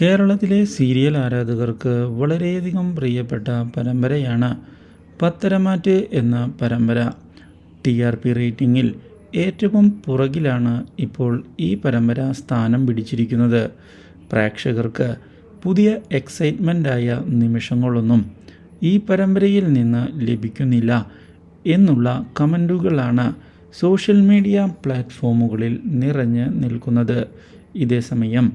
കേരളത്തിലെ സീരിയൽ ആരാധകർക്ക് വളരെയധികം പ്രിയപ്പെട്ട പരമ്പരയാണ് പത്തരമാറ്റ് എന്ന പരമ്പര. ടി ആർ പി റേറ്റിംഗിൽ ഏറ്റവും പുറകിലാണ് ഇപ്പോൾ ഈ പരമ്പര സ്ഥാനം പിടിച്ചിരിക്കുന്നത്. പ്രേക്ഷകർക്ക് പുതിയ എക്സൈറ്റ്മെന്റായ നിമിഷങ്ങളൊന്നും ഈ പരമ്പരയിൽ നിന്ന് ലഭിക്കുന്നില്ല എന്നുള്ള കമന്റുകളാണ് സോഷ്യൽ മീഡിയ പ്ലാറ്റ്ഫോമുകളിൽ നിറഞ്ഞ് നിൽക്കുന്നത്. ഇതേസമയം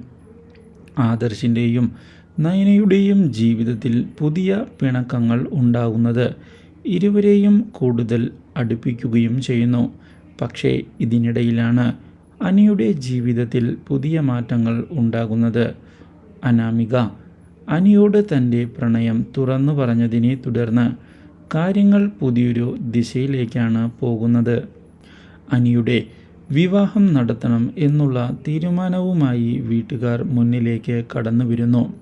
ആദർശിന്റെയും നയനയുടെയും ജീവിതത്തിൽ പുതിയ പിണക്കങ്ങൾ ഉണ്ടാകുന്നത് ഇരുവരെയും കൂടുതൽ അടുപ്പിക്കുകയും ചെയ്യുന്നു. പക്ഷേ ഇതിനിടയിലാണ് അനിയുടെ ജീവിതത്തിൽ പുതിയ മാറ്റങ്ങൾ ഉണ്ടാകുന്നത്. അനാമിക അനിയോട് തന്റെ പ്രണയം തുറന്നു പറഞ്ഞതിനെ തുടർന്ന് കാര്യങ്ങൾ പുതിയൊരു ദിശയിലേക്കാണ് പോകുന്നത്. അനിയുടെ വിവാഹം നടത്തണം എന്നുള്ള തീരുമാനവുമായി വീട്ടുകാർ മുന്നിലേക്ക് കടന്നു വരുന്നു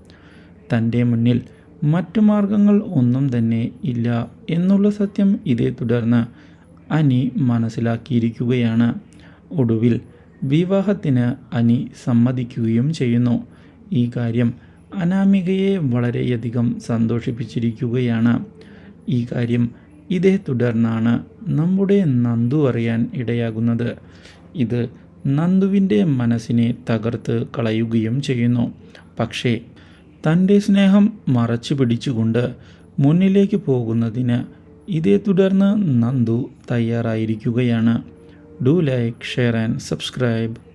തന്റെ മുന്നിൽ മറ്റു മാർഗങ്ങൾ ഒന്നും തന്നെ ഇല്ല എന്നുള്ള സത്യം ഇതേ തുടർന്ന് അനി മനസ്സിലാക്കിയിരിക്കുകയാണ്. ഒടുവിൽ വിവാഹത്തിന് അനി സമ്മതിക്കുകയും ചെയ്യുന്നു. ഈ കാര്യം അനാമികയെ വളരെയധികം സന്തോഷിപ്പിച്ചിരിക്കുകയാണ്. ഈ കാര്യം ഇതേ തുടർന്നാണ് നമ്മുടെ നന്ദു അറിയാൻ ഇടയാകുന്നത്. ഇത് നന്ദുവിന്റെ മനസ്സിനെ തകർത്ത് കളയുകയും ചെയ്യുന്നു. പക്ഷേ തന്റെ സ്നേഹം മറച്ചു പിടിച്ചുകൊണ്ട് മുന്നിലേക്ക് പോകുന്നതിന് ഇതേ തുടർന്ന് Nandu തയ്യാറായിരിക്കുകയാണ്. Do like share and subscribe.